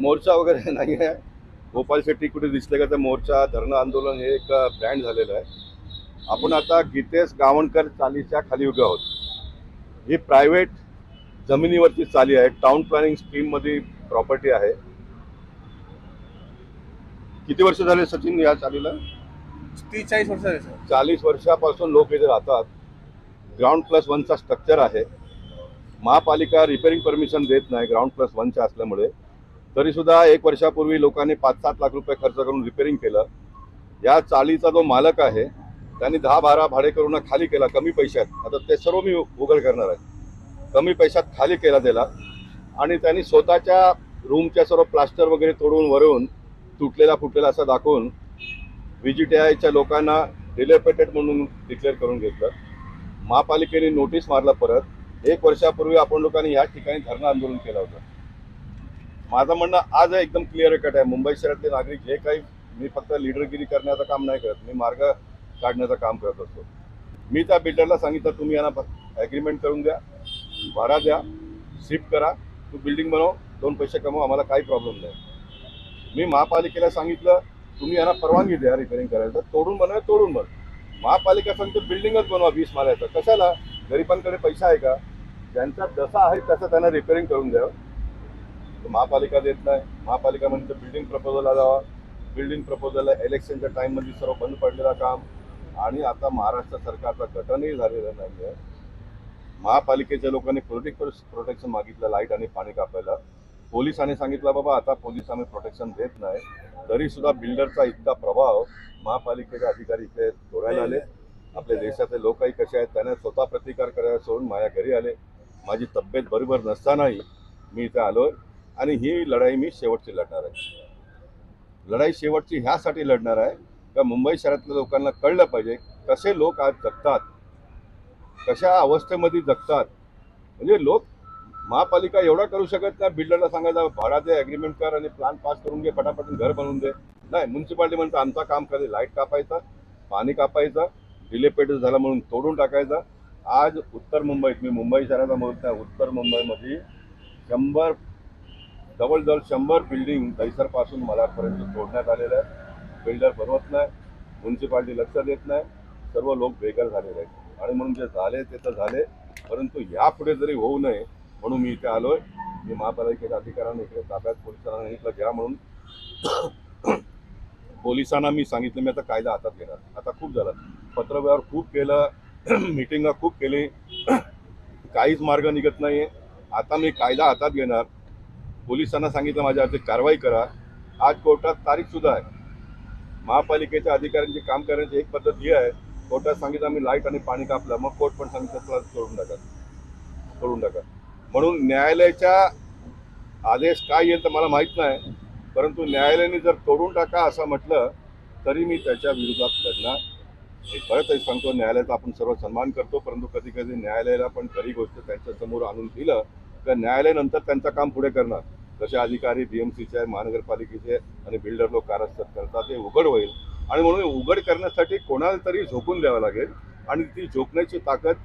मोर्चा वगैरे नाही आहे. गोपाल शेट्टी कुठे दिसले का तर मोर्चा धरणं आंदोलन हे एक ब्रँड झालेलं आहे. आपण आता गीतेश गावणकर चालीच्या खाली उभे आहोत. ही प्रायव्हेट जमिनीवरची चाली आहे. टाउन प्लॅनिंग स्कीममध्ये प्रॉपर्टी आहे. किती वर्ष झाले सचिन या चालीला? तीस चाळीस वर्ष चाळीस वर्षापासून लोक इथे राहतात. ग्राउंड प्लस वनचा स्ट्रक्चर आहे. महापालिका रिपेअरिंग परमिशन देत नाही ग्राउंड प्लस वनच्या असल्यामुळे. तरीसुद्धा एक वर्षापूर्वी लोकांनी पाच सात लाख रुपये खर्च करून रिपेअरिंग केलं. या चालीचा जो मालक आहे त्यांनी दहा बारा भाडेकरूंना खाली केला कमी पैशात. आता ते सर्व मी उघड करणार आहे. कमी पैशात खाली केला त्याला. आणि त्यांनी स्वतःच्या रूमच्या सर्व प्लास्टर वगैरे तोडून वरून तुटलेला फुटलेला असं दाखवून व्हिजी टी आयच्या लोकांना डिलेपेटेड म्हणून डिक्लेअर करून घेतलं. महापालिकेने नोटीस मारला परत. एक वर्षापूर्वी आपण लोकांनी या ठिकाणी धरणं आंदोलन केलं होतं. माझं म्हणणं आज एकदम क्लिअर कट आहे. मुंबई शहरातले नागरिक जे काही मी फक्त लिडरगिरी करण्याचं काम नाही करत. मी मार्ग काढण्याचं काम करत असतो. मी त्या बिल्डरला सांगितलं तुम्ही यांना ॲग्रीमेंट करून द्या भाडा द्या शिफ्ट करा तू बिल्डिंग बनव दोन पैसे कमव आम्हाला काही प्रॉब्लेम नाही. मी महापालिकेला सांगितलं तुम्ही यांना परवानगी द्या रिपेअरिंग करायला. तोडून बनवा तोडून बन. महापालिका सांगते बिल्डिंगच बनवा वीस मारायचं कशाला? गरिबांकडे पैसा आहे का? ज्यांचा जसा आहे तसं त्यांना रिपेअरिंग करून द्यावं. तर महापालिका देत नाही. महापालिका म्हणजे बिल्डिंग प्रपोजलला जावा. बिल्डिंग प्रपोजलला इलेक्शनच्या टाईममध्ये सर्व बंद पडलेलं काम. आणि आता महाराष्ट्र सरकारचा गटनही झालेलं नाही आहे महापालिकेच्या लोकांनी प्रोटेक्ट प्रोटेक्शन मागितलं लाइट आणि पाणी कापायला. पोलिसांनी सांगितलं बाबा आता पोलीस आम्ही प्रोटेक्शन देत नाही. तरी सुद्धा बिल्डरचा इतका प्रभाव महापालिकेचे अधिकारी इथे डोळ्याला आले. आपल्या देशातले लोकही कसे आहेत त्यांना स्वतः प्रतिकार करायला सोडून माझ्या घरी आले. माझी तब्येत बरोबर नसतानाही मी इथे आलो आणि ही लढाई मी शेवटची लढणार आहे. लढाई शेवटची ह्यासाठी लढणार आहे का मुंबई शहरातल्या लोकांना कळलं पाहिजे कसे लोक आज जगतात कशा अवस्थेमध्ये जगतात. म्हणजे लोक महापालिका एवढा करू शकत नाही बिल्डरला सांगायचं भाडा दे ॲग्रीमेंट कर आणि प्लान पास करून घे पटापट घर बनवून दे. नाही म्युन्सिपाल्टी म्हणतं आमचा काम करे लाइट कापायचं पाणी कापायचं डिलेपेटेड झालं म्हणून तोडून टाकायचं. आज उत्तर मुंबईत मी मुंबई शहराचा बोलत नाही उत्तर मुंबईमध्ये शंभर जवळजवळ शंभर बिल्डिंग दहिसरपासून मलापर्यंत तोडण्यात आलेलं आहे. बिल्डर बनवत नाही म्युन्सिपाल्टी लक्ष देत नाही सर्व लोक बेघर झालेले आहेत. आणि म्हणून जे झाले ते तर झाले परंतु यापुढे जरी होऊ नये म्हणून मी इथे आलोय. मी महापालिकेच्या अधिकाऱ्यांना इकडे ताब्यात पोलिसांना सांगितलं घ्या म्हणून पोलिसांना मी सांगितलं मी आता कायदा हातात घेणार. आता खूप झालं. पत्रव्यवहार खूप केलं मिटिंगा खूप केली. काहीच मार्ग निघत नाही आता मी कायदा हातात घेणार. पोलिसांना सांगितलं माझ्यावरती कारवाई करा. आज कोर्टात तारीख सुद्धा आहे. महापालिकेच्या अधिकाऱ्यांची काम करण्याची एक पद्धत ही आहे. कोर्टात सांगितलं आम्ही लाइट आणि पाणी कापलं. मग कोर्ट पण सांगितलं तुला टाका. सोडून टाका. म्हणून न्यायालयाच्या आदेश काय येईल तर मला माहीत नाही परंतु न्यायालयाने जर तोडून टाका असं म्हटलं तरी मी त्याच्या विरोधात लढणार. मी परत एक सांगतो न्यायालयाचा आपण सर्व सन्मान करतो परंतु कधी कधी न्यायालयाला पण खरी गोष्ट त्यांच्यासमोर आणून दिलं तर न्यायालय नंतर त्यांचं काम पुढे करणार. जसे अधिकारी बीएमसीचे आहे महानगरपालिकेचे आणि बिल्डर लोक कारस्थान करतात ते उघड होईल. आणि म्हणून उघड करण्यासाठी कोणाला तरी झोकून द्यावं लागेल. आणि ती झोकण्याची ताकद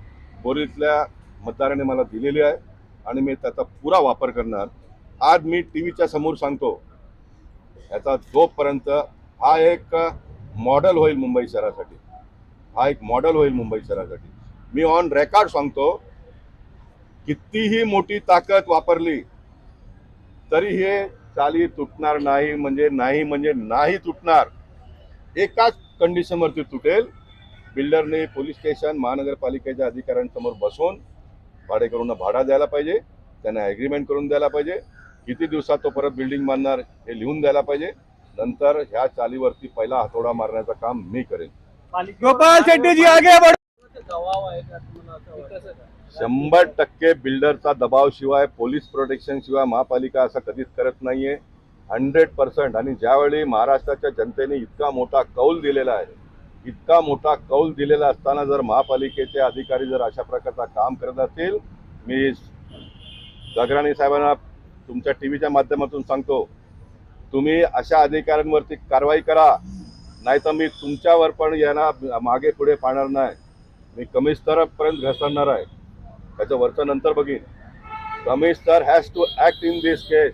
बोरीतल्या मतदाराने मला दिलेली आहे. आणि मी त्याचा पुरा वापर करणार. आज मी टी व्हीच्या समोर सांगतो याचा जोपर्यंत हा एक मॉडेल होईल मुंबई शहरासाठी. हा एक मॉडेल होईल मुंबई शहरासाठी. मी ऑन रेकॉर्ड सांगतो कितीही मोठी ताकद वापरली तरी हे चाली तुटणार नाही म्हणजे नाही म्हणजे नाही तुटणार. एकाच कंडिशनवरती तुटेल. बिल्डरने पोलीस स्टेशन महानगरपालिकेच्या अधिकाऱ्यांसमोर बसून भाडेकरूंना भाडा द्यायला पाहिजे त्यांना ॲग्रीमेंट करून द्यायला पाहिजे. किती दिवसात तो परत बिल्डिंग बांधणार हे लिहून द्यायला पाहिजे. नंतर ह्या चालीवरती पहिला हातोडा मारण्याचं काम मी करेन. गोपाल शेट्टी जी आगे बढ़ो. शंभर टक्के बिल्डरचा दबाव शिवाय पोलीस प्रोटेक्शन शिवाय महापालिका असं कधीच करत नाहीये. हंड्रेड पर्सेंट आणि ज्यावेळी महाराष्ट्राच्या जनतेने इतका मोठा कौल दिलेला आहे इतका मोठा कौल दिलेला असताना जर महापालिकेचे अधिकारी जर अशा प्रकारचा काम करत असतील मी गगराणी साहेबांना तुमच्या टी व्हीच्या माध्यमातून सांगतो तुम्ही अशा अधिकाऱ्यांवरती कारवाई करा नाही तर मी तुमच्यावर पण यांना मागे पुढे पाहणार नाही. मी कमिशनरपर्यंत घसरणार आहे. त्याच्या वरचं नंतर बघीन. Commissioner has to act in this case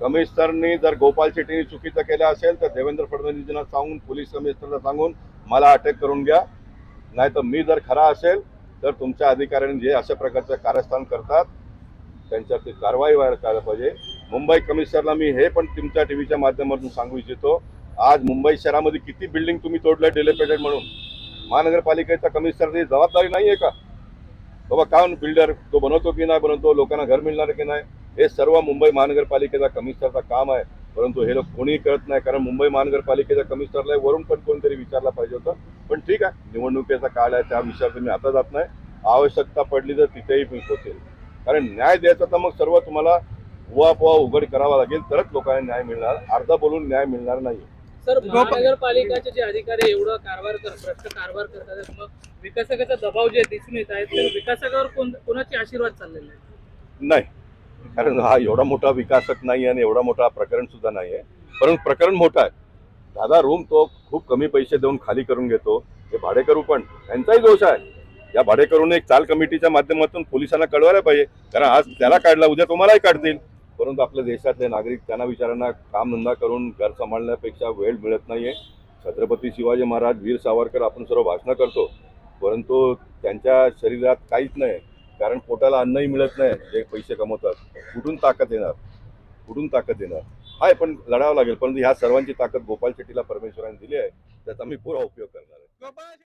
कमिशनरनी जर गोपाल शेट्टीने चुकीचं केलं असेल तर देवेंद्र फडणवीसजींना सांगून पोलीस कमिशनरला सांगून मला अटक करून घ्या. नाही तर मी जर खरा असेल तर तुमच्या अधिकाऱ्यांनी जे अशा प्रकारचं कारस्थान करतात त्यांच्यावरती कारवाई व्हायला पाहिजे. मुंबई कमिशनरला मी हे पण तुमच्या टी व्हीच्या माध्यमातून सांगू इच्छितो आज मुंबई शहरामध्ये किती बिल्डिंग तुम्ही तोडल्या डिलेपेटेड म्हणून. महानगरपालिकेचा कमिशनरची जबाबदारी नाही आहे का? बाबा का बिल्डर तो बनवतो की नाही बनवतो लोकांना घर मिळणार की नाही? हे सर्व मुंबई महानगरपालिकेचा कमिशनरचा काम आहे. परंतु हे लोक कोणीही करत नाही कारण मुंबई महानगरपालिकेच्या कमिशनरला वरून पण कोणतरी विचारला पाहिजे होतं. पण ठीक आहे निवडणुकीचा काळ आहे त्या विषयावर मी आता जात नाही. आवश्यकता पडली तर तिथेही मी पोचेल. कारण न्याय द्यायचा तर मग सर्व तुम्हाला उहापोहा उघड करावा लागेल तरच लोकांना न्याय मिळणार. अर्धा बोलून न्याय मिळणार नाही. सर महानगरपालिकाचे जे अधिकारी एवढा कारभार कर भ्रष्ट कारभार करतात मग विकासकाचा दबाव जे दिसून येत आहे तर विकासकावर कोण कोणाचे आशीर्वाद चाललेले आहेत? नाही. कारण हा एवढा मोठा विकासक नाही आणि एवढा मोठा प्रकरण सुद्धा नाही आहे. परंतु प्रकरण मोठा आहे. दादा रूम तो खूप कमी पैसे देऊन खाली करून घेतो. हे भाडेकरू पण त्यांचाही दोष आहे. या भाडेकरूने एक चाल कमिटीच्या माध्यमातून पोलिसांना कळवायला पाहिजे. कारण आज त्याला काढला उद्या तुम्हालाही काढतील. परंतु आपल्या देशातले नागरिक त्यांना विचारांना कामधंदा करून घर सांभाळण्यापेक्षा वेळ मिळत नाहीये. छत्रपती शिवाजी महाराज वीर सावरकर आपण सर्व भाषणं करतो. परंतु त्यांच्या शरीरात काहीच नाही. कारण पोटाला अन्नही मिळत नाही जे पैसे कमवतात. कुठून ताकद येणार? कुठून ताकद येणार? हाय पण लढावं लागेल. परंतु ह्या सर्वांची ताकद गोपाल शेट्टीला परमेश्वराने दिली आहे त्याचा मी पुरा उपयोग करणार आहे.